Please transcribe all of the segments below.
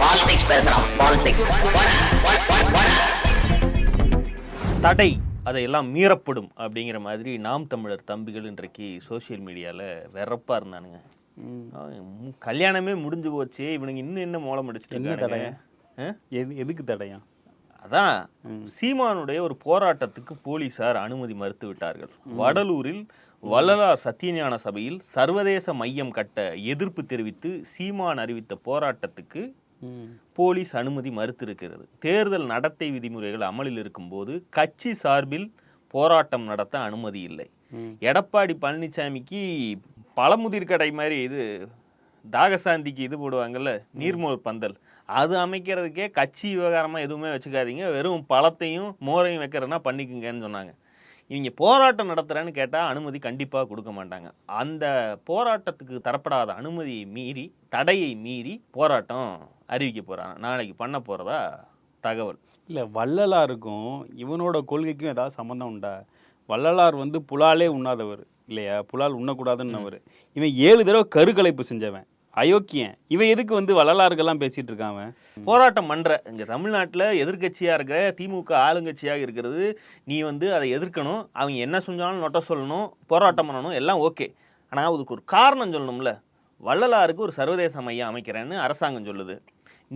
Politics பேசுறான் politics தடை அதையெல்லாம் மீறப்படும் அப்படிங்கிற மாதிரி நாம் தமிழர் தம்பிகள் இன்றைக்கு சோஷியல் மீடியாவில் வெறப்பா இருந்தானுங்க. கல்யாணமே முடிஞ்சு போச்சு. இவனுங்க இன்னும் என்ன மூலம் அடிச்சுட்டு எதுக்கு தடையா? அதான் சீமானுடைய ஒரு போராட்டத்துக்கு போலீசார் அனுமதி மறுத்து விட்டார்கள். வடலூரில் வள்ளலார் சத்தியஞான சபையில் சர்வதேச மையம் கட்ட எதிர்ப்பு தெரிவித்து சீமான் அறிவித்த போராட்டத்துக்கு போலீஸ் அனுமதி மறுத்திருக்கிறது. தேர்தல் நடத்தை விதிமுறைகள் அமலில் இருக்கும்போது கட்சி சார்பில் போராட்டம் நடத்த அனுமதி இல்லை. எடப்பாடி பழனிசாமிக்கு பழமுதிர் கடை மாதிரி இது தாகசாந்திக்கு இது போடுவாங்கல்ல நீர்மோர் பந்தல். அது அமைக்கிறதுக்கே கட்சி விவகாரமாக எதுவுமே வச்சுக்காதீங்க. வெறும் பழத்தையும் மோரையும் வைக்கிறனா பண்ணிக்குங்கன்னு சொன்னாங்க. இவங்க போராட்டம் நடத்துகிறேன்னு கேட்டால் அனுமதி கண்டிப்பாக கொடுக்க மாட்டாங்க. அந்த போராட்டத்துக்கு தரப்படாத அனுமதியை மீறி தடையை மீறி போராட்டம். அறிவிக்க போகிறாங்க நாளைக்கு பண்ண போகிறதா தகவல். இல்லை வள்ளலாருக்கும் இவனோட கொள்கைக்கும் ஏதாவது சம்மந்தம் உண்டா? வள்ளலார் வந்து புலாலே உண்ணாதவர் இல்லையா? புலால் உண்ணக்கூடாதுன்னவர். இவன் ஏழு தடவை கருக்கலைப்பு செஞ்சவன். அயோக்கியன். இவன் எதுக்கு வந்து வள்ளலாருக்கெல்லாம் பேசிட்டு இருக்கான் போராட்டம் பண்ற. இங்க தமிழ்நாட்டுல எதிர்க்கட்சியா இருக்கிற திமுக ஆளுங்கட்சியாக இருக்கிறது. நீ வந்து அதை எதிர்க்கணும். அவங்க என்ன செஞ்சாலும் நொட்ட சொல்லணும். போராட்டம் பண்ணணும். எல்லாம் ஓகே. ஆனா அதுக்கு ஒரு காரணம் சொல்லணும்ல. வள்ளலாருக்கு ஒரு சர்வதேச மையம் அமைக்கிறேன்னு அரசாங்கம் சொல்லுது.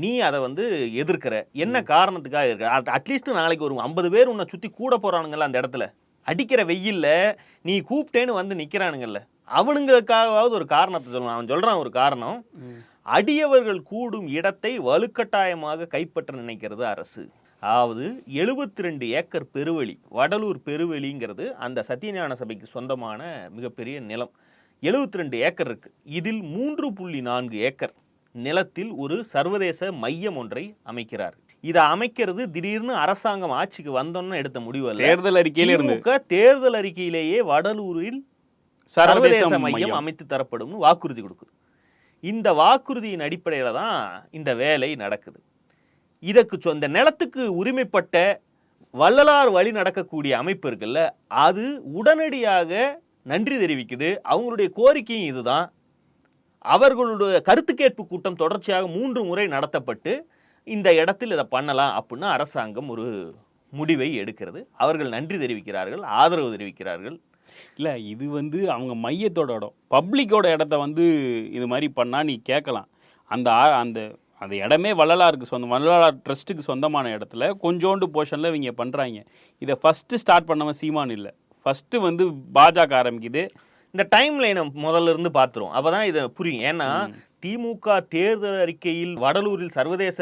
நீ அதை வந்து எதிர்க்கிற. என்ன காரணத்துக்காக இருக்க அட்லீஸ்ட் நாளைக்கு ஒரு ஐம்பது பேர் உன்னை சுத்தி கூட போறானுங்கல்ல அந்த இடத்துல. அடிக்கிற வெயில்ல நீ கூப்பிட்டேன்னு வந்து நிக்கிறானுங்கல்ல. அவனுங்களுக்காகவாவது ஒரு காரணத்தை சொல்லணும். அவன் சொல்றான் ஒரு காரணம். அடியவர்கள் கூடும் இடத்தை வலுக்கட்டாயமாக கைப்பற்ற நினைக்கிறது அரசு. அதாவது 72 ரெண்டு ஏக்கர் பெருவெளி வடலூர் பெருவெளிங்கிறது அந்த சத்தியஞான சபைக்கு சொந்தமான மிகப்பெரிய நிலம். 72 ரெண்டு ஏக்கர் இருக்கு. இதில் மூன்று புள்ளி நான்கு ஏக்கர். நிலத்தில் ஒரு சர்வதேச மையம் ஒன்றை அமைக்கிறார். இதை அமைக்கிறது திடீர்னு அரசாங்கம் ஆட்சிக்கு வந்தோன்னு எடுத்த முடிவு அல்ல. தேர்தல் அறிக்கையில இருந்து. தேர்தல் அறிக்கையிலேயே வடலூரில் சர்வதேச மையம். அமைத்து தரப்படும்னு வாக்குறுதி கொடுக்குது. இந்த வாக்குறுதியின் அடிப்படையில தான் இந்த வேலை நடக்குது. இதற்கு சொ- இந்த நிலத்துக்கு உரிமைப்பட்ட வள்ளலார் வழி நடக்கக்கூடிய அமைப்பு இருக்குல்ல அது உடனடியாக நன்றி தெரிவிக்குது. அவங்களுடைய கோரிக்கையும் இதுதான். அவர்களுடைய கருத்து கேட்பு கூட்டம் தொடர்ச்சியாக மூன்று முறை நடத்தப்பட்டு இந்த இடத்தில் இதை பண்ணலாம் அப்படின்னு அரசாங்கம் ஒரு முடிவை எடுக்கிறது. அவர்கள் நன்றி தெரிவிக்கிறார்கள் ஆதரவு தெரிவிக்கிறார்கள். இல்லை இது வந்து அவங்க மையத்தோட இடம். பப்ளிக்கோட இடத்த வந்து இது மாதிரி பண்ணால் நீ கேட்கலாம் அந்த அந்த அந்த இடமே வள்ளலாருக்கு சொந்த வள்ளலார் ட்ரஸ்ட்டுக்கு சொந்தமான இடத்துல கொஞ்சோண்டு போர்ஷனில் இவங்க பண்ணுறாங்க இதை ஃபஸ்ட்டு ஸ்டார்ட் பண்ணவன் சீமான் இல்லை. ஃபஸ்ட்டு வந்து பாஜக ஆரம்பிக்குது. இந்த டைம் லைனை முதல்ல இருந்து பார்த்துரும். அப்பதான் இது புரியும். ஏன்னா திமுக தேர்தல் அறிக்கையில் வடலூரில் சர்வதேச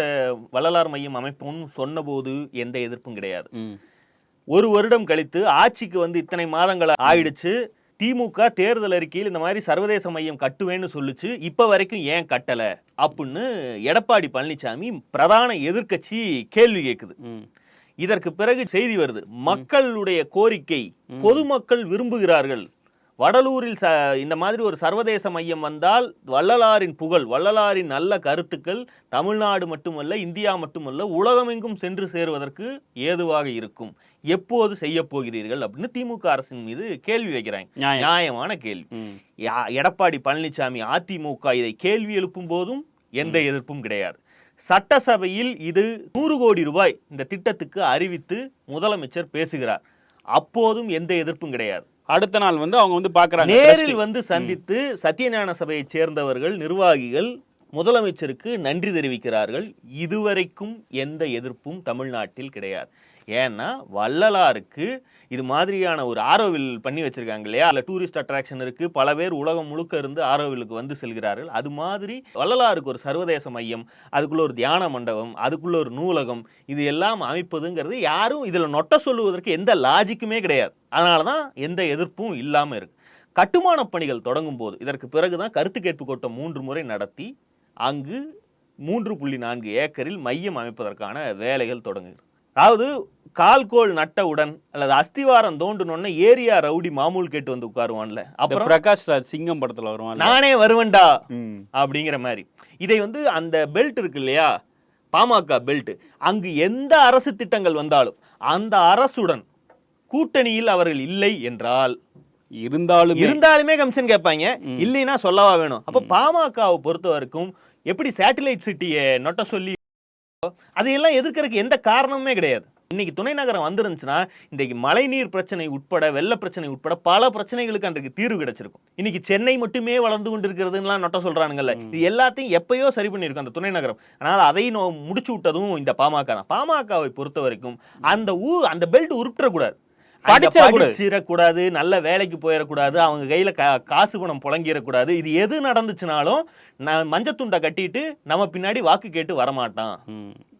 வள்ளலார் மையம் அமைப்போம்னு சொன்னபோது எந்த எதிர்ப்பும் கிடையாது. ஒரு வருடம் கழித்து ஆட்சிக்கு வந்து இத்தனை மாதங்கள் ஆயிடுச்சு. திமுக தேர்தல் அறிக்கையில் இந்த மாதிரி சர்வதேச மையம் கட்டுவேன்னு சொல்லுச்சு. இப்ப வரைக்கும் ஏன் கட்டல? அப்படின்னு எடப்பாடி பழனிசாமி பிரதான எதிர்க்கட்சி கேள்வி கேட்குது இதற்கு பிறகு செய்தி வருது. மக்களுடைய கோரிக்கை பொதுமக்கள் விரும்புகிறார்கள். வடலூரில் ச இந்த மாதிரி ஒரு சர்வதேச மையம் வந்தால் வள்ளலாரின் புகழ் வள்ளலாரின் நல்ல கருத்துக்கள் தமிழ்நாடு மட்டுமல்ல இந்தியா மட்டுமல்ல உலகமெங்கும் சென்று சேருவதற்கு ஏதுவாக இருக்கும். எப்போது செய்ய போகிறீர்கள் அப்படின்னு திமுக அரசின் மீது கேள்வி வைக்கிறாங்க. நியாயம். நியாயமான கேள்வி. எடப்பாடி பழனிசாமி அதிமுக இதை கேள்வி எழுப்பும் போதும் எந்த எதிர்ப்பும் கிடையாது. சட்டசபையில் இது நூறு கோடி ரூபாய் இந்த திட்டத்துக்கு அறிவித்து முதலமைச்சர் பேசுகிறார். அப்போதும் எந்த எதிர்ப்பும் கிடையாது. அடுத்த நாள் வந்து அவங்க வந்து பார்க்குறாங்க நேரில் வந்து சந்தித்து சத்தியஞான சபையைச் சேர்ந்தவர்கள் நிர்வாகிகள் முதலமைச்சருக்கு நன்றி தெரிவிக்கிறார்கள். இதுவரைக்கும் எந்த எதிர்ப்பும் தமிழ்நாட்டில் கிடையாது. ஏன்னா வள்ளலாருக்கு இது மாதிரியான ஒரு ஆரோவில் பண்ணி வச்சிருக்காங்க இல்லையா? அதில் டூரிஸ்ட் அட்ராக்ஷன் இருக்கு. பல பேர் உலகம் முழுக்க இருந்து ஆரோவிலுக்கு வந்து செல்கிறார்கள். அது மாதிரி வள்ளலாருக்கு ஒரு சர்வதேச மையம் அதுக்குள்ள ஒரு தியான மண்டபம் அதுக்குள்ள ஒரு நூலகம் இது எல்லாம் அமைப்பதுங்கிறது யாரும் இதில் நொட்ட சொல்லுவதற்கு எந்த லாஜிக்குமே கிடையாது. அதனால தான் எந்த எதிர்ப்பும் இல்லாமல் இருக்கு. கட்டுமான பணிகள் தொடங்கும் போது இதற்கு பிறகுதான் கருத்து கேட்பு கூட்டம் மூன்று முறை நடத்தி அங்கு மூன்று புள்ளி நான்கு ஏக்கரில் மையம் அமைப்பதற்கான வேலைகள் தொடங்குகிறது. அதாவது கால்கோள் நட்டவுடன் அல்லது அஸ்திவாரம் தோண்டுனோடனே ஏரியா ரவுடி மாமூல் கேட்டு வந்து உட்காருவான்ல. அப்புறம் பிரகாஷ் ராஜ் சிங்கம் படத்துல வருவான் நானே வருவேன்டா அப்படிங்கிற மாதிரி. இதை வந்து அந்த பெல்ட் இருக்கு இல்லையா? பாமக பெல்ட். அங்கு எந்த அரசு திட்டங்கள் வந்தாலும் அந்த அரசுடன் கூட்டணியில் அவர்கள் இல்லை என்றால் இருந்தாலும். இருந்தாலுமே கமிஷன் கேட்பாங்க. இல்லைன்னா சொல்லவா வேணும். அப்ப பாமகவை பொறுத்த வரைக்கும் எப்படி சேட்டிலைட் சிட்டியை நொட்ட சொல்லி அதையெல்லாம் எதிர்க்கறதுக்கு எந்த காரணமுமே கிடையாது. இன்னைக்கு துணை நகரம் வந்துருந்துச்சுன்னா இன்னைக்கு மழைநீர் பிரச்சனை உட்பட வெள்ள பிரச்சனை உட்பட பல பிரச்சனைகளுக்கு அன்றைக்கு தீர்வு கிடைச்சிருக்கும். இன்னைக்கு சென்னை மட்டுமே வளர்ந்து கொண்டிருக்கிறதுலாம் நொட்ட சொல்றானுங்கல்ல இது எல்லாத்தையும் எப்பயோ சரி பண்ணியிருக்கும் அந்த துணை நகரம். ஆனால் அதை முடிச்சு விட்டதும் இந்த பாமக தான். பாமகவை பொறுத்த வரைக்கும் அந்த ஊ அந்த பெல்ட் உருப்பிடக்கூடாது படிச்சிடக்கூடாது. நல்ல வேலைக்கு போயிடக்கூடாது அவங்க கையில கா- காசு பணம் புழங்கிடக்கூடாது இது எது நடந்துச்சுனாலும் நான் மஞ்சத்துண்டை கட்டிட்டு நம்ம பின்னாடி வாக்கு கேட்டு வரமாட்டான்.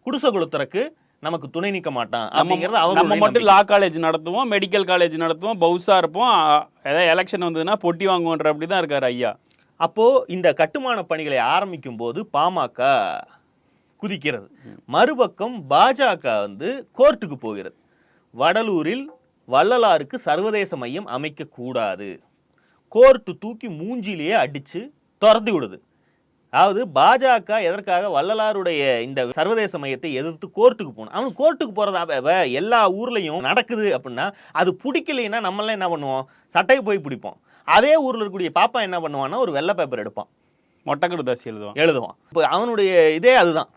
குடிசை கொளுத்துறக்கு நமக்கு துணை நிற்க மாட்டான் நம்ம அப்படிங்கிறது நம்ம அவங்க மட்டும் லா காலேஜ் நடத்துவோம் மெடிக்கல் காலேஜ் நடத்துவோம் பவுசா இருப்போம். ஏதாவது எலெக்ஷன் வந்ததுன்னா பொட்டி வாங்குவோன்ற அப்படி தான் இருக்காரு ஐயா. அப்போ இந்த கட்டுமான பணிகளை ஆரம்பிக்கும் போது பாமக குதிக்கிறது. மறுபக்கம் பாஜக வந்து கோர்ட்டுக்கு போகிறது. வடலூரில் வள்ளலாருக்கு சர்வதேச மையம் அமைக்கக்கூடாது கோர்ட்டு தூக்கி மூஞ்சிலேயே அடித்து துரத்தி விடுது. அதாவது பாஜக எதற்காக வள்ளலாருடைய இந்த சர்வதேச மையத்தை எதிர்த்து கோர்ட்டுக்கு போகணும்? அவன் கோர்ட்டுக்கு போகிறதா எல்லா ஊர்லேயும் நடக்குது அப்படின்னா அது பிடிக்கலைன்னா நம்மளாம் என்ன பண்ணுவோம்? சட்டையை போய் பிடிப்போம். அதே ஊரில் இருக்கக்கூடிய பாப்பா என்ன பண்ணுவான்னா ஒரு வெள்ளை பேப்பர் எடுப்பான். மொட்டக்கடு தாசி எழுதுவான். எழுதுவான். இப்போ அவனுடைய இதே அதுதான்.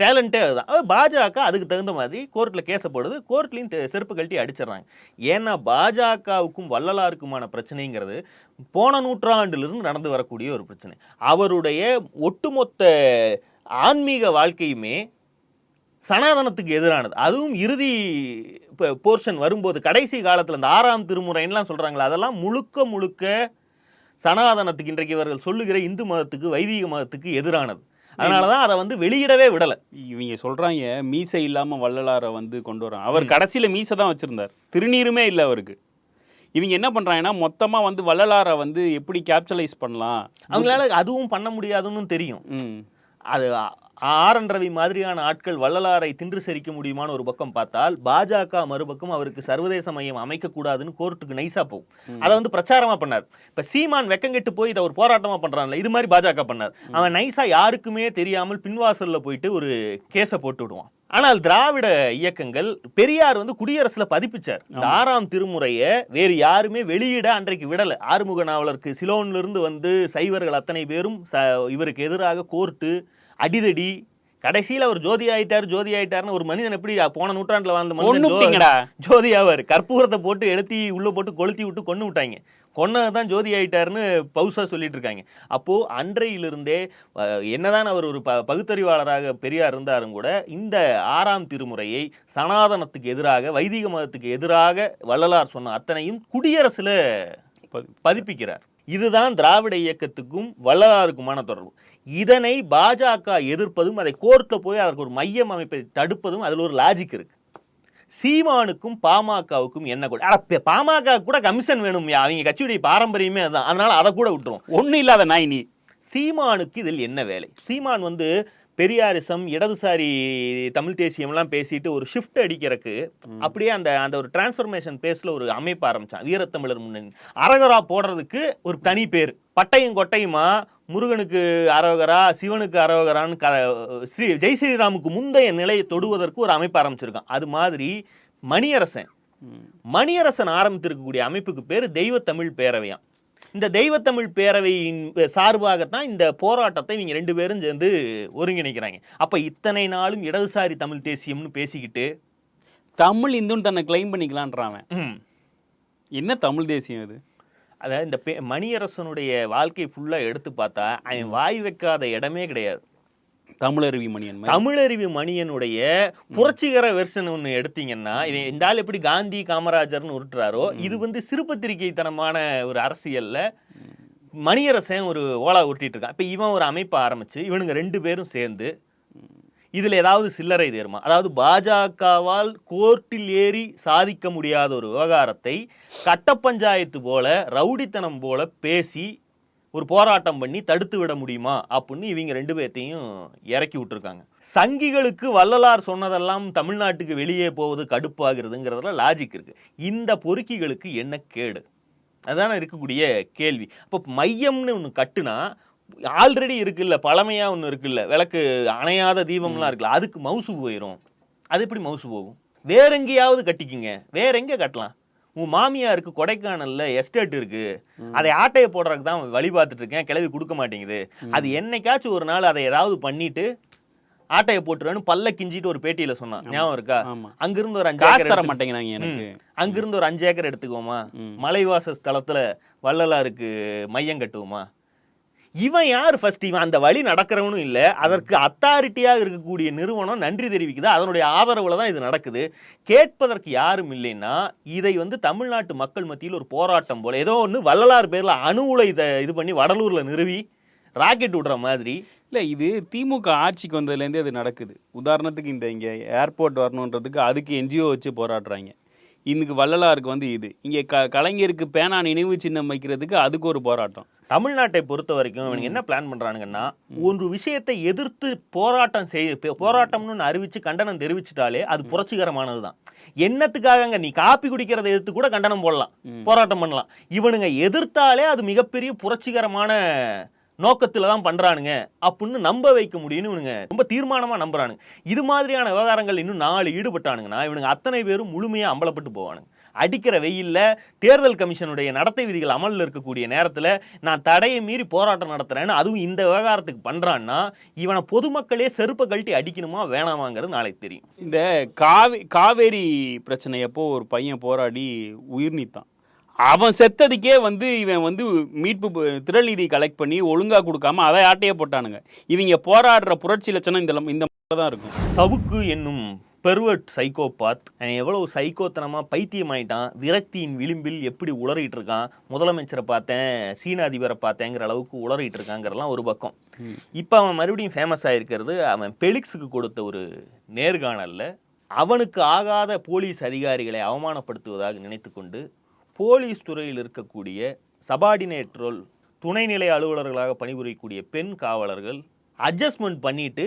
டேலண்ட்டே அதுதான். அது பாஜக அதுக்கு தகுந்த மாதிரி கோர்ட்டில் கேசப்படுது கோர்ட்லையும் செருப்பு கழட்டி அடிச்சிடுறாங்க. ஏன்னா பாஜகவுக்கும் வள்ளலாருக்குமான பிரச்சனைங்கிறது போன நூற்றாண்டிலிருந்து நடந்து வரக்கூடிய ஒரு பிரச்சனை. அவருடைய ஒட்டுமொத்த ஆன்மீக வாழ்க்கையுமே சனாதனத்துக்கு எதிரானது. அதுவும் இறுதி போர்ஷன் வரும்போது கடைசி காலத்தில் இந்த ஆறாம் திருமுறைன்னுலாம் சொல்கிறாங்களா அதெல்லாம் முழுக்க முழுக்க சனாதனத்துக்கு இன்றைக்கு இவர்கள் சொல்லுகிற இந்து மதத்துக்கு வைதிக மதத்துக்கு எதிரானது. அதனால தான் அதை வந்து வெளியிடவே விடலை. இவங்க சொல்றாங்க மீசை இல்லாம வள்ளலாரை வந்து கொண்டு வரான். அவர் கடைசியில மீசை தான் வச்சிருந்தார். திருநீருமே இல்லை அவருக்கு. இவங்க என்ன பண்றாங்கன்னா மொத்தமா வந்து வள்ளலாரை வந்து எப்படி கேப்சலைஸ் பண்ணலாம்? அவங்களால அதுவும் பண்ண முடியாதுன்னு தெரியும். அது ஆ- ஆர் என் ரவி மாதிரியான ஆட்கள் வள்ளலாரை தின்று செரிக்க முடியுமான்னு ஒரு பக்கம் பார்த்தால் பாஜக மறுபக்கம் அவருக்கு சர்வதேச மையம் அமைக்கக்கூடாதுன்னு கோர்ட்டுக்கு நைஸா போகும். அதை வந்து பிரச்சாரமா பண்ணார். இப்ப சீமான் வெக்கங்கெட்டு போய் இதை ஒரு போராட்டமா பண்றான்ல இது மாதிரி பாஜக பண்ணார். அவன் நைஸா யாருக்குமே தெரியாமல் பின்வாசல்ல போயிட்டு ஒரு கேஸை போட்டு விடுவான். ஆனால் திராவிட இயக்கங்கள் பெரியார் வந்து குடியரசுல பதிப்பிச்சார். இந்த ஆறாம் திருமுறையை வேறு யாருமே வெளியிட அன்றைக்கு விடல. ஆறுமுக நாவலருக்கு சிலோன்ல இருந்து வந்து சைவர்கள் அத்தனை பேரும் இவருக்கு எதிராக கோர்ட்டு அடிதடி. கடைசியில அவர் ஜோதி ஆயிட்டார் ஜோதி ஆயிட்டாருன்னு ஒரு மனிதன் எப்படி போன நூற்றாண்டுல வாழ்ந்த மனிதன் கொன்னுட்டீங்கடா ஜோதி ஆவார். கற்பூரத்தை போட்டு எழுத்தி உள்ள போட்டு கொளுத்தி விட்டு கொன்னு விட்டாங்க. கொன்னதான் ஜோதி ஆயிட்டாருன்னு பவுசா சொல்லிட்டு இருக்காங்க. அப்போ அன்றையிலிருந்தே என்னதான் அவர் ஒரு ப பகுத்தறிவாளராக பெரியார் இருந்தாலும் கூட இந்த ஆறாம் திருமுறையை சனாதனத்துக்கு எதிராக வைதிக மதத்துக்கு எதிராக வள்ளலார் சொன்ன அத்தனையும் குடியரசுல பதி- பதிப்பிக்கிறார். இதுதான் திராவிட இயக்கத்துக்கும் வள்ளலாருக்குமான தொடர்பு. இதனை பாஜக எதிர்ப்பதும் அதை கோர்ட்ல போய் அதற்கு ஒரு மையம் அமைப்பை தடுப்பதும் அதுல ஒரு லாஜிக் இருக்கு. சீமானுக்கும் பாமகவுக்கும் என்ன கூட பாமக கூட கமிஷன் வேணும் அவங்க கட்சியுடைய பாரம்பரியமே அதுதான் அதனால அதை கூட விட்டுருவோம் ஒண்ணும் இல்லாத நாய் நீ. சீமானுக்கு இதில் என்ன வேலை? சீமான் வந்து பெரியாரிசம் இடதுசாரி தமிழ் தேசியம்லாம் பேசிட்டு ஒரு ஷிஃப்ட் அடிக்கிறதுக்கு அப்படியே அந்த அந்த ஒரு டிரான்ஸ்ஃபர்மேஷன் பேஸ்ல ஒரு அமைப்பு ஆரம்பிச்சான். வீரத்தமிழர் முன்னணி. அரகரா போடுறதுக்கு ஒரு தனி பேர். பட்டையும் கொட்டையுமா முருகனுக்கு அரவகரா சிவனுக்கு அரவகரான்னு க ஸ்ரீ ஜெய் ஸ்ரீராமுக்கு முந்தைய நிலையை தொடுவதற்கு ஒரு அமைப்பு ஆரம்பிச்சிருக்கான். அது மாதிரி மணியரசன். மணியரசன் ஆரம்பித்திருக்கக்கூடிய அமைப்புக்கு பேர் தெய்வத்தமிழ் பேரவையாம். இந்த தெய்வத்தமிழ் பேரவையின் சார்பாகத்தான் இந்த போராட்டத்தை இவங்க ரெண்டு பேரும் சேர்ந்து ஒருங்கிணைக்கிறாங்க. அப்ப இத்தனை நாளும் இடதுசாரி தமிழ் தேசியம்னு பேசிக்கிட்டு தமிழ் இந்துன்னு தன்னை கிளைம் பண்ணிக்கலான்றான் என்ன தமிழ் தேசியம் இது? அதாவது இந்த பே- மணியரசனுடைய வாழ்க்கை ஃபுல்லா எடுத்து பார்த்தா அவன் வாய் வைக்காத இடமே கிடையாது. தமிழருவி மணியன் மாதிரி. தமிழறிவு மணியனுடைய புரட்சிகர வெர்ஷன் ஒன்று எடுத்தீங்கன்னா இவன் இந்த ஆள் எப்படி காந்தி காமராஜர்னு உருட்டுறாரோ இது வந்து சிறுபத்திரிகைத்தனமான ஒரு அரசியல்ல மணியரசன் ஒரு ஓலா உருட்டிட்டு இருக்கான். இப்போ இவன் ஒரு அமைப்பை ஆரம்பிச்சு இவனுங்க ரெண்டு பேரும் சேர்ந்து இதுல ஏதாவது சில்லறை தேருமா? அதாவது பாஜகவால் கோர்ட்டில் ஏறி சாதிக்க முடியாத ஒரு விவகாரத்தை கட்ட பஞ்சாயத்து போல ரவுடித்தனம் போல பேசி ஒரு போராட்டம் பண்ணி தடுத்து விட முடியுமா அப்படின்னு இவங்க ரெண்டு பேர்த்தையும் இறக்கி விட்டுருக்காங்க. சங்கிகளுக்கு வள்ளலார் சொன்னதெல்லாம் தமிழ்நாட்டுக்கு வெளியே போவது கடுப்பாகிறதுங்கிறதுல லாஜிக் இருக்கு. இந்த பொறுக்கிகளுக்கு என்ன கேடு? அதான இருக்கக்கூடிய கேள்வி. அப்போ மையம்னு ஒன்று கட்டுனா ஆல்ரெடி இருக்குல்ல பழமையா ஒன்று இருக்குல்ல விளக்கு அணையாத தீபம்லாம் இருக்குல்ல அதுக்கு மவுசு போயிடும் அது எப்படி மவுசு போகும்? வேற எங்கேயாவது கட்டிக்கிங்க. வேற எங்க கட்டலாம்? உன் மாமியாருக்கு கொடைக்கானல்ல எஸ்டேட் இருக்கு. அதை ஆட்டையை போடுறதுக்கு தான் வழி பார்த்துட்டு இருக்கேன் கிளவி கொடுக்க மாட்டேங்குது. அது என்னைக்காச்சும் ஒரு நாள் அதை ஏதாவது பண்ணிட்டு ஆட்டையை போட்டுருவேன்னு பல்ல கிஞ்சிட்டு ஒரு பேட்டியில சொன்னான். ஞாபகம் இருக்கா? அங்கிருந்து ஒரு அஞ்சு ஏக்கர் தர மாட்டேங்கிறாங்க எனக்கு. அங்கிருந்து ஒரு அஞ்சு ஏக்கர் எடுத்துக்குவோமா. மலைவாச ஸ்தலத்துல வள்ளலாருக்கு மையம் கட்டுவோமா? இவன் யார் ஃபர்ஸ்ட் இவன் அந்த வழி நடக்கிறவனும் இல்லை. அதற்கு அத்தாரிட்டியாக இருக்கக்கூடிய நிறுவனம் நன்றி தெரிவிக்குது. அதனுடைய ஆதரவுல தான் இது நடக்குது. கேட்பதற்கு யாரும் இல்லைன்னா இதை வந்து தமிழ்நாட்டு மக்கள் மத்தியில் ஒரு போராட்டம் போல ஏதோ ஒன்று வள்ளலார் பேரில் அணு உலை இதை இது பண்ணி வடலூரில் நிறுவி ராக்கெட் விடுற மாதிரி. இல்லை இது திமுக ஆட்சிக்கு வந்ததுலேருந்தே அது நடக்குது. உதாரணத்துக்கு இந்த இங்கே ஏர்போர்ட் வரணுன்றதுக்கு அதுக்கு என்ஜிஓ வச்சு போராடுறாங்க. இன்னைக்கு வள்ளலாருக்கு வந்து இது. இங்கே க கலைஞருக்கு பேனா நினைவு சின்னம் வைக்கிறதுக்கு அதுக்கு ஒரு போராட்டம். தமிழ்நாட்டை பொறுத்த வரைக்கும் இவனுங்க என்ன பிளான் பண்றானுங்கன்னா ஒரு விஷயத்தை எதிர்த்து போராட்டம் செய்ய பே- போராட்டம்னு அறிவிச்சு கண்டனம் தெரிவிச்சிட்டாலே அது புரட்சிகரமானதுதான். என்னத்துக்காகங்க நீ காப்பி குடிக்கிறதை எதிர்த்து கூட கண்டனம் போடலாம். போராட்டம் பண்ணலாம். இவனுங்க எதிர்த்தாலே அது மிகப்பெரிய புரட்சிகரமான நோக்கத்தில் தான் பண்ணுறானுங்க அப்படின்னு நம்ப வைக்க முடியும்னு இவனுங்க ரொம்ப தீர்மானமாக நம்புறானுங்க. இது மாதிரியான விவகாரங்கள் இன்னும் நாலு ஈடுபட்டானுங்கன்னா இவனுங்க அத்தனை பேரும் முழுமையாக அம்பலப்பட்டு போவானுங்க. அடிக்கிற வெயில்ல தேர்தல் கமிஷனுடைய நடத்தை விதிகள் அமலில் இருக்கக்கூடிய நேரத்தில் நான் தடையை மீறி போராட்டம் நடத்துகிறேன்னு அதுவும் இந்த விவகாரத்துக்கு பண்ணுறான்னா இவனை பொதுமக்களே செருப்பை கழட்டி அடிக்கணுமா வேணாமாங்கிறது நாளைக்கு தெரியும். இந்த காவே காவேரி பிரச்சனையப்போ ஒரு பையன் போராடி உயிர் நீத்தான். அவன் செத்ததுக்கே வந்து இவன் வந்து மீட்பு திரள் நிதி கலெக்ட் பண்ணி ஒழுங்கா கொடுக்காம அதை ஆட்டையே போட்டானுங்க. இவங்க போராடுற புரட்சி லட்சணம் இந்த இந்த தான் இருக்கும். சவுக்கு என்னும் பெர்வர்ட் சைக்கோபாத் அவன் எவ்வளவு சைக்கோத்தனமா பைத்தியமாயிட்டான் விரக்தியின் விளிம்பில் எப்படி உளறிட்டு இருக்கான் முதலமைச்சரை பார்த்தேன் சீன அதிபரை பார்த்தேங்கிற அளவுக்கு உளறிட்டு இருக்காங்கிறதெல்லாம் ஒரு பக்கம். இப்போ அவன் மறுபடியும் ஃபேமஸ் ஆயிருக்கிறது அவன் பெலிக்ஸுக்கு கொடுத்த ஒரு நேர்காணல்ல அவனுக்கு ஆகாத போலீஸ் அதிகாரிகளை அவமானப்படுத்துவதாக நினைத்துக்கொண்டு போலீஸ் துறையில் இருக்கக்கூடிய சபார்டினேட் ரோல் துணைநிலை அலுவலர்களாக பணிபுரியக்கூடிய பெண் காவலர்கள் அட்ஜஸ்ட்மெண்ட் பண்ணிட்டு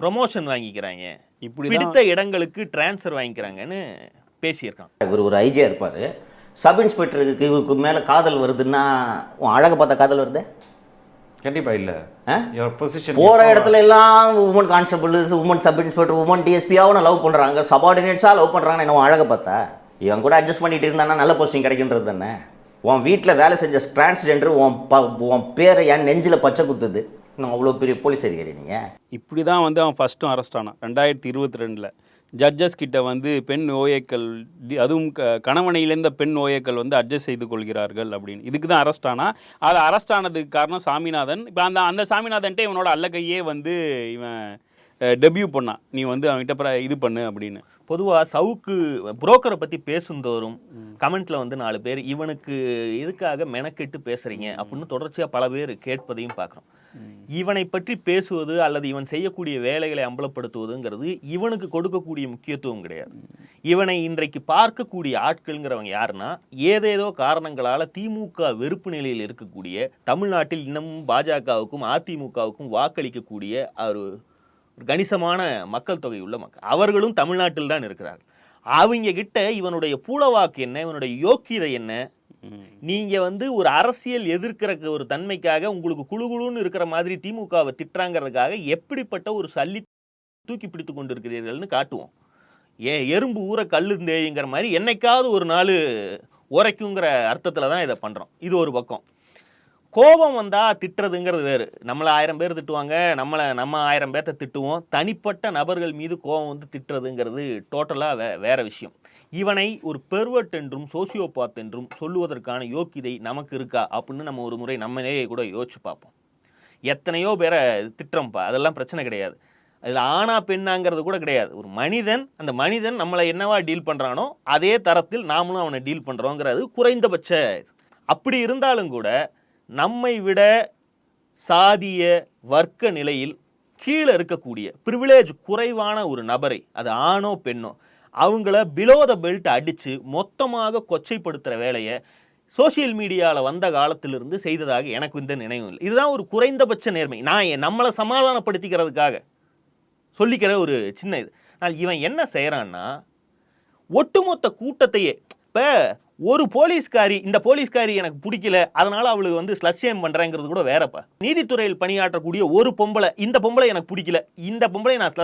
ப்ரொமோஷன் வாங்கிக்கிறாங்க. இப்படிதான் பிடித்த இடங்களுக்கு டிரான்ஸ்ஃபர் வாங்கிக்கிறாங்கன்னு பேசியிருக்கான். இவர் ஒரு ஐஜியா இருப்பார். சப் இன்ஸ்பெக்டருக்கு இவருக்கு மேலே காதல் வருதுன்னா உன் அழகை பார்த்த காதல் வருது? கண்டிப்பா இல்ல. position போகிற இடத்துல எல்லாம் woman constable woman sub inspector woman டிஎஸ்பியாவும் love பண்ணுறாங்க சபார்டினேட்ஸாக லவ் பண்ணுறாங்கன்னு என்ன உன் அழகை பார்த்தா? இவன் கூட அட்ஜஸ்ட் பண்ணிட்டு இருந்தானா நல்ல போஸ்டிங் கிடைக்கின்றது தானே? உன் வீட்டில் வேலை செஞ்ச டிரான்ஸ்ஜெண்டர் உன் ப உன் பேரை என் நெஞ்சில் பச்சை குத்துது. இன்னும் அவ்வளோ பெரிய போலீஸ் அதிகாரி நீங்கள் இப்படி தான் வந்து அவன் ஃபஸ்ட்டும் அரெஸ்ட் ஆனான். ரெண்டாயிரத்தி இருபத்தி ரெண்டில். ஜட்ஜஸ் கிட்ட வந்து பெண் ஓஏக்கள் அதுவும் க கணவனை பெண் ஓஏக்கள் வந்து அட்ஜஸ்ட் செய்து கொள்கிறார்கள் அப்படின்னு. இதுக்கு தான் அரெஸ்ட் ஆனா அது அரெஸ்ட் ஆனதுக்கு காரணம் சாமிநாதன். இப்போ அந்த அந்த சாமிநாதன்ட்டே இவனோட அல்லக்கையே வந்து இவன் டெபியூ பண்ணான். நீ வந்து அவன்கிட்ட அப்புறம் இது பண்ணு அப்படின்னு. பொதுவா சவுக்கு புரோக்கரை பத்தி பேசுந்தோறும் கமெண்ட்ல வந்து நாலு பேர் இவனுக்கு எதுக்காக மெனக்கெட்டு பேசுறீங்க? அப்படின்னு தொடர்ச்சியா பல பேர் கேட்பதையும் பார்க்குறோம் இவனை பற்றி பேசுவது அல்லது இவன் செய்யக்கூடிய வேலைகளை அம்பலப்படுத்துவதுங்கிறது இவனுக்கு கொடுக்கக்கூடிய முக்கியத்துவம் கிடையாது. இவனை இன்றைக்கு பார்க்கக்கூடிய ஆட்கள்ங்கிறவங்க யாருன்னா ஏதேதோ காரணங்களால திமுக வெறுப்பு நிலையில் இருக்கக்கூடிய தமிழ்நாட்டில் இன்னமும் பாஜகவுக்கும் அதிமுகவுக்கும் வாக்களிக்கக்கூடிய ஒரு ஒரு கணிசமான மக்கள் தொகை உள்ள மக்கள். அவர்களும் தமிழ்நாட்டில் தான் இருக்கிறார்கள். அவங்க கிட்ட இவனுடைய பூலவாக்கு என்ன இவனுடைய யோக்கியதை என்ன. நீங்க வந்து ஒரு அரசியல் எதிர்க்கிற ஒரு தன்மைக்காக உங்களுக்கு குழு குழுன்னு இருக்கிற மாதிரி திமுகவை திட்டுறாங்கிறதுக்காக எப்படிப்பட்ட ஒரு சல்லி தூக்கி பிடித்து கொண்டிருக்கிறீர்கள்னு காட்டுவோம். ஏ எறும்பு ஊற கல்லுந்தேங்கிற மாதிரி என்னைக்காவது ஒரு நாள் உரைக்குங்கிற அர்த்தத்தில் தான் இதை பண்ணுறோம் இது ஒரு பக்கம். கோபம் வந்தால் திட்டுறதுங்கிறது வேறு. நம்மளை ஆயிரம் பேர் திட்டுவாங்க நம்மளை நம்ம ஆயிரம் பேர்த்த திட்டுவோம். தனிப்பட்ட நபர்கள் மீது கோபம் வந்து திட்டுறதுங்கிறது டோட்டலாக வே வேறு விஷயம். இவனை ஒரு பெர்வர்ட் என்றும் சோசியோபாத் என்றும் சொல்லுவதற்கான யோக்கியதை நமக்கு இருக்கா அப்படின்னு நம்ம ஒரு முறை நம்மளே கூட யோசிச்சு பார்ப்போம். எத்தனையோ பேரை திட்டுறோம்ப்பா அதெல்லாம் பிரச்சனை கிடையாது. அதில் ஆணா பெண்ணாங்கிறது கூட கிடையாது. ஒரு மனிதன் அந்த மனிதன் நம்மளை என்னவா டீல் பண்ணுறானோ அதே தரத்தில் நாமளும் அவனை டீல் பண்ணுறோங்கிறது குறைந்தபட்ச அப்படி இருந்தாலும் கூட நம்மை விட சாதிய வர்க்க நிலையில் கீழே இருக்கக்கூடிய ப்ரிவிலேஜ் குறைவான ஒரு நபரை அது ஆணோ பெண்ணோ அவங்கள பிலோ த பெல்ட் அடித்து மொத்தமாக கொச்சைப்படுத்துகிற வேலையை சோஷியல் மீடியாவில் வந்த காலத்திலிருந்து செய்ததாக எனக்கு இந்த நினைவு இல்லை. இதுதான் ஒரு குறைந்தபட்ச நேர்மை. நான் என் நம்மளை சமாதானப்படுத்திக்கிறதுக்காக சொல்லிக்கிற ஒரு சின்ன இது. ஆனால் இவன் என்ன செய்கிறான்னா ஒட்டுமொத்த கூட்டத்தையே இப்போ ஒரு போலீஸ்காரி இந்த போலீஸ்காரி எனக்கு பிடிக்கல அதனால அவளுக்கு வந்து ஸ்லட்சியம் பண்றேங்கிறது கூட வேறப்பா. நீதித்துறையில் பணியாற்றக்கூடிய ஒரு பொம்பளை இந்த பொம்பளை எனக்கு பிடிக்கல இந்த பொம்பளை நான்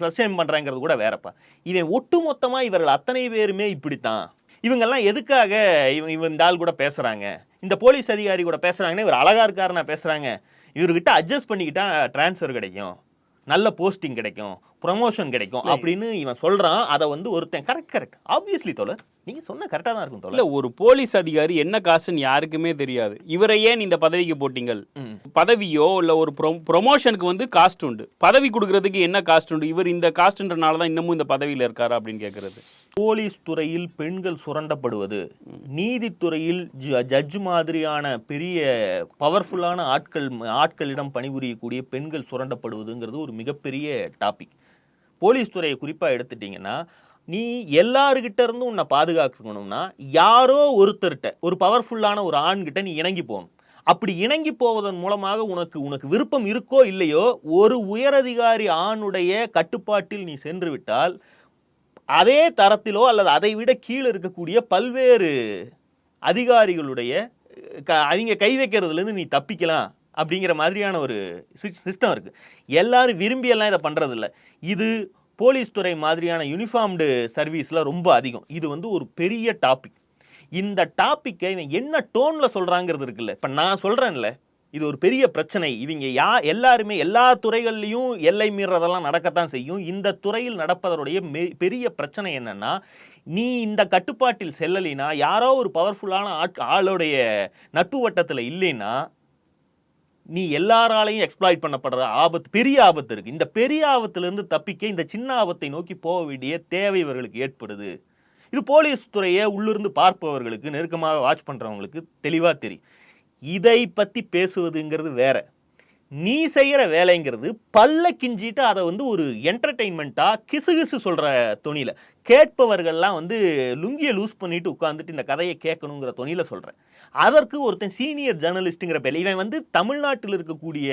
ஸ்லட்சியம் பண்றேங்கிறது கூட வேறப்பா. இவன் ஒட்டுமொத்தமா இவர்கள் அத்தனை பேருமே இப்படித்தான். இவங்கெல்லாம் எதுக்காக இவன் இவன் இந்த ஆள் கூட பேசுறாங்க? இந்த போலீஸ் அதிகாரி கூட பேசுறாங்கன்னா இவர் அழகா இருக்காருன்னா பேசுறாங்க. இவர்கிட்ட அட்ஜஸ்ட் பண்ணிக்கிட்டா ட்ரான்ஸ்ஃபர் கிடைக்கும். நல்ல போஸ்டிங் கிடைக்கும் ப்ரமோஷன் கிடைக்கும் அப்படின்னு இவன் சொல்றான். அதை வந்து ஒருத்தன் கரெக்ட் கரெக்ட் ஆப்வியஸ்லி தோழர் நீங்க சொன்ன கரெக்டா தான் இருக்கும் இல்ல தோழர் ஒரு போலீஸ் அதிகாரி என்ன காசுன்னு யாருக்குமே தெரியாது. இவரை ஏன் இந்த பதவிக்கு போட்டீங்கள். பதவியோ இல்ல ஒரு ப்ரொமோஷனுக்கு வந்து காஸ்ட் உண்டு. பதவி கொடுக்கறதுக்கு என்ன காஸ்ட் உண்டு? இவர் இந்த காஸ்ட்ன்றனால தான் இன்னமும் இந்த பதவியில இருக்காரா அப்படின்னு கேக்குறது. போலீஸ் துறையில் பெண்கள் சுரண்டப்படுவது. நீதித்துறையில் ஜ- ஜட்ஜ் மாதிரியான பெரிய பவர்ஃபுல்லான ஆட்கள் ஆட்களிடம் பணிபுரியக்கூடிய பெண்கள் சுரண்டப்படுவதுங்கிறது ஒரு மிகப்பெரிய டாபிக் போலீஸ் துறையை குறிப்பாக எடுத்துட்டிங்கன்னா நீ எல்லாருக்கிட்ட இருந்தும் உன்னை பாதுகாக்கணும்னா யாரோ ஒருத்தர்கிட்ட ஒரு பவர்ஃபுல்லான ஒரு ஆண்கிட்ட நீ இணங்கி போகணும். அப்படி இணங்கி போவதன் மூலமாக உனக்கு உனக்கு விருப்பம் இருக்கோ இல்லையோ ஒரு உயரதிகாரி ஆணுடைய கட்டுப்பாட்டில் நீ சென்று விட்டால் அதே தரத்திலோ அல்லது அதை விட கீழே இருக்கக்கூடிய பல்வேறு அதிகாரிகளுடைய க அவங்க கை வைக்கிறதுலேருந்து நீ தப்பிக்கலாம் அப்படிங்கிற மாதிரியான ஒரு சிஸ்டம் இருக்குது எல்லாரும் விரும்பியெல்லாம் இதை பண்ணுறதில்ல இது போலீஸ் துறை மாதிரியான யூனிஃபார்ம்டு சர்வீஸில் ரொம்ப அதிகம். இது வந்து ஒரு பெரிய டாபிக் இந்த டாப்பிக்கை இவன் என்ன டோனில் சொல்கிறாங்கிறது இருக்குல்ல. இப்போ நான் சொல்கிறேன்ல இது ஒரு பெரிய பிரச்சனை. இவங்க யா எல்லாருமே எல்லா துறைகள்லையும் எல்லை மீறதெல்லாம் நடக்கத்தான் செய்யும். இந்த துறையில் நடப்பதனுடைய மெ- பெரிய பிரச்சனை என்னன்னா நீ இந்த கட்டுப்பாட்டில் செல்லலினா யாரோ ஒரு பவர்ஃபுல்லான ஆளுடைய நட்பு வட்டத்தில் இல்லைன்னா நீ எல்லாராலையும் எக்ஸ்ப்ளாய்ட் பண்ணப்படுற ஆபத்து பெரிய ஆபத்து இருக்கு. இந்த பெரிய ஆபத்திலிருந்து தப்பிக்க இந்த சின்ன ஆபத்தை நோக்கி போக வேண்டிய தேவை இவர்களுக்கு ஏற்படுது. இது போலீஸ் துறையை உள்ளிருந்து பார்ப்பவர்களுக்கு நெருக்கமாக வாட்ச் பண்ணுறவங்களுக்கு தெளிவாக தெரியும். இதை பற்றி பேசுவதுங்கிறது வேற. நீ செய்கிற வேலைங்கிறது பல்ல கிஞ்சிட்டு அதை வந்து ஒரு என்டர்டெயின்மெண்ட்டா கிசுகிசு சொல்கிற துணியில் கேட்பவர்கள்லாம் வந்து லுங்கியை லூஸ் பண்ணிட்டு உட்காந்துட்டு இந்த கதையை கேட்கணுங்கிற துணியில் சொல்கிறேன் அதற்கு ஒருத்தன் சீனியர் ஜேர்னலிஸ்ட்டுங்கிற பேர் இவன் வந்து தமிழ்நாட்டில் இருக்கக்கூடிய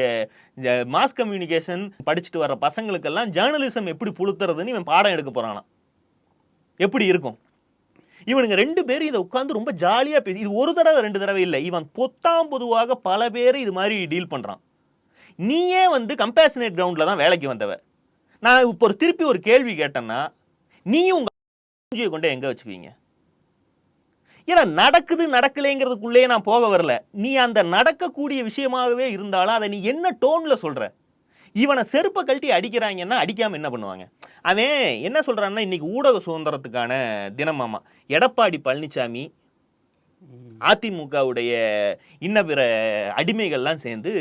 மாஸ் கம்யூனிகேஷன் படிச்சுட்டு வர பசங்களுக்கெல்லாம் ஜேர்னலிசம் எப்படி புழுத்துறதுன்னு இவன் பாடம் எடுக்க போகிறானா எப்படி இருக்கும்? இவனுங்க ரெண்டு பேரும் இதை உட்காந்து ரொம்ப ஜாலியாக பேசி இது ஒரு தடவை ரெண்டு தடவை இல்லை. இவன் பொத்தாம் பொதுவாக பல பேர் இது மாதிரி டீல் பண்ணுறான் நீயே வந்து கம்பேஷனேட் கிரவுண்டில் தான் வேலைக்கு வந்தவ. நான் இப்போ ஒரு திருப்பி ஒரு கேள்வி கேட்டேன்னா நீயும் உங்கள் மூஞ்சியை கொண்டு எங்கே வச்சுக்குவீங்க? ஏன்னா நடக்குது நடக்கலைங்கிறதுக்குள்ளேயே நான் போக வரல. நீ அந்த நடக்கக்கூடிய விஷயமாகவே இருந்தாலும் அதை நீ என்ன டோனில் சொல்கிற இவனை செருப்பை கழட்டி அடிக்கிறாங்கன்னா அடிக்காமல் என்ன பண்ணுவாங்க? அவன் என்ன சொல்கிறான்னா இன்றைக்கி ஊடக சுதந்திரத்துக்கான தினமாமா எடப்பாடி பழனிசாமி அதிமுகவுடைய இன்ன பிற அடிமைகள்லாம் சேர்ந்து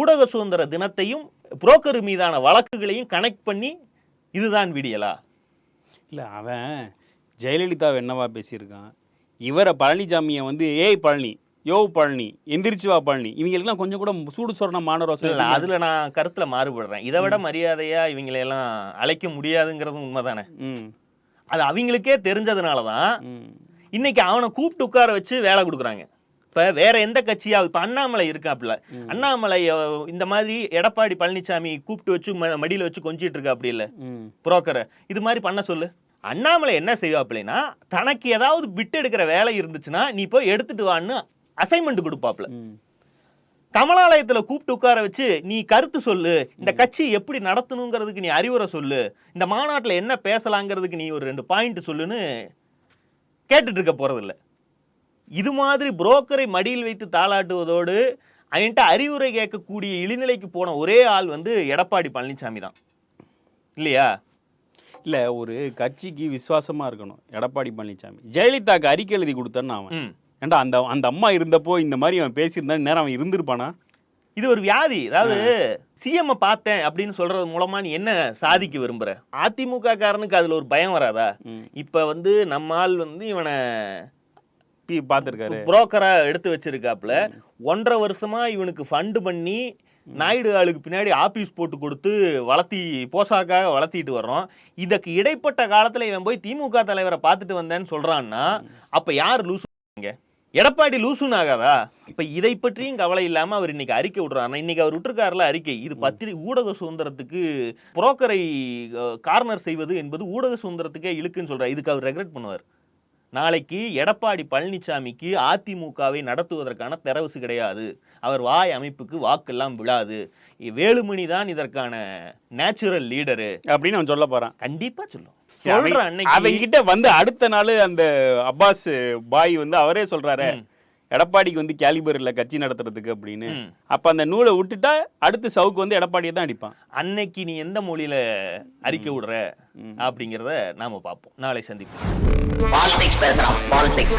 ஊடக சுதந்திர தினத்தையும் புரோக்கர் மீதான வழக்குகளையும் கனெக்ட் பண்ணி இதுதான் விடியலா? இல்லை அவன் ஜெயலலிதாவை என்னவா பேசியிருக்கான்? இவரை பழனிசாமியை வந்து ஏய் பழனி யோ பழனி எந்திரிச்சு வா பழனி. இவங்களுக்குலாம் கொஞ்சம் கூட சூடு சொரண இல்ல மாணவர் அதுல நான் கருத்துல மாறுபடுறேன். இதை விட மரியாதையா இவங்களை எல்லாம் அழைக்க முடியாதுங்கிறதும் உண்மைதானே? அது அவங்களுக்கே தெரிஞ்சதுனால தான் இன்னைக்கு அவனை கூப்பிட்டு உட்கார வச்சு வேலை கொடுக்குறாங்க. இப்ப வேற எந்த கட்சியா இப்ப அண்ணாமலை இருக்காப்புல. அண்ணாமலை இந்த மாதிரி எடப்பாடி பழனிசாமி கூப்பிட்டு வச்சு ம- மடியில வச்சு கொஞ்சிட்டு இருக்கா அப்படி இல்ல? புரோக்கரை இது மாதிரி பண்ண சொல்லு. அண்ணாமலை என்ன செய்வாப்புலனா தனக்கு ஏதாவது பிட் எடுக்கிற வேலை இருந்துச்சுன்னா நீ போய் எடுத்துட்டு வான்னு அசைன்மெண்ட் கொடுப்பாப்புல ம். கமலாலயத்துல கூப்பிட்டு உட்கார வச்சு நீ கருத்து சொல்லு. இந்த கட்சி எப்படி நடத்தணுங்கிறதுக்கு நீ அறிவுரை சொல்லு. இந்த மாநாட்டுல என்ன பேசலாங்கிறதுக்கு நீ ஒரு ரெண்டு பாயிண்ட் சொல்லுன்னு கேட்டுட்டு இருக்க போறதில்ல. இது மாதிரி புரோக்கரை மடியில் வைத்து தாளாட்டுவதோடு அவன்கிட்ட அறிவுரை கேட்கக்கூடிய இழிநிலைக்கு போன ஒரே ஆள் வந்து எடப்பாடி பழனிசாமி தான். இல்லையா? இல்ல ஒரு கட்சிக்கு விசுவாசமா இருக்கணும். எடப்பாடி பழனிசாமி ஜெயலலிதாக்கு அறிக்கை எழுதி கொடுத்தான்னு அவன். ம் ஏன்டா அந்த அந்த அம்மா இருந்தப்போ இந்த மாதிரி அவன் பேசியிருந்தா நேரம் அவன் இருந்திருப்பானா? இது ஒரு வியாதி. அதாவது சிஎம் பார்த்தேன் அப்படின்னு சொல்றது மூலமா நீ என்ன சாதிக்க விரும்புற? அதிமுக காரனுக்கு அதுல ஒரு பயம் வராதா? இப்ப வந்து நம்ம ஆள் வந்து இவனை பி பார்த்துருக்காரு. புரோக்கரா எடுத்து வச்சிருக்காப்புல. ஒன்றரை வருஷமா இவனுக்கு ஃபண்டு பண்ணி நாயுடு ஆளுக்கு பின்னாடி ஆபீஸ் போட்டு கொடுத்து வளர்த்தி போசாக்காக வளர்த்திட்டு வர்றோம். இதுக்கு இடைப்பட்ட காலத்துல இவன் போய் திமுக தலைவரை பார்த்துட்டு வந்தேன்னு சொல்றான்னா அப்ப யார் லூசு எடப்பாடி லூசுன்னு ஆகாதா? இப்ப இதை பற்றியும் கவலை இல்லாம அவர் இன்னைக்கு அறிக்கை விடுறாருன்னா இன்னைக்கு அவர் விட்டுருக்காருல அறிக்கை. இது பத்திரி ஊடக சுதந்திரத்துக்கு புரோக்கரை கார்னர் செய்வது என்பது ஊடக சுதந்திரத்துக்கே இழுக்குன்னு சொல்றாரு. இதுக்கு அவர் ரெக்ரெட் பண்ணுவார். நாளைக்கு எடப்பாடி பழனிசாமிக்கு அதிமுகவை நடத்துவதற்கான தெரவசு கிடையாது. அவர் வாய் அமைப்புக்கு வாக்கெல்லாம் விழாது. வேலுமணி தான் இதற்கான நேச்சுரல் லீடரு அப்படின்னு அவன் சொல்ல போறான். கண்டிப்பா சொல்லும். அவங்கிட்ட வந்து அடுத்த நாள் அந்த அப்பாஸ் பாய் வந்து அவரே சொல்றாரு. எடப்பாடிக்கு வந்து கேலிபர் இல்ல கட்சி நடத்துறதுக்கு அப்படின்னு. அப்ப அந்த நூலை விட்டுட்டா அடுத்த சவுக்கு வந்து எடப்பாடியை தான் அடிப்பான். அன்னைக்கு நீ எந்த மொழியில அறிக்கை விடுற? அப்படிங்கிறத நாம பார்ப்போம். நாளை சந்திப்போம். பாலிடிக்ஸ் பேசுறான் பாலிடிக்ஸ்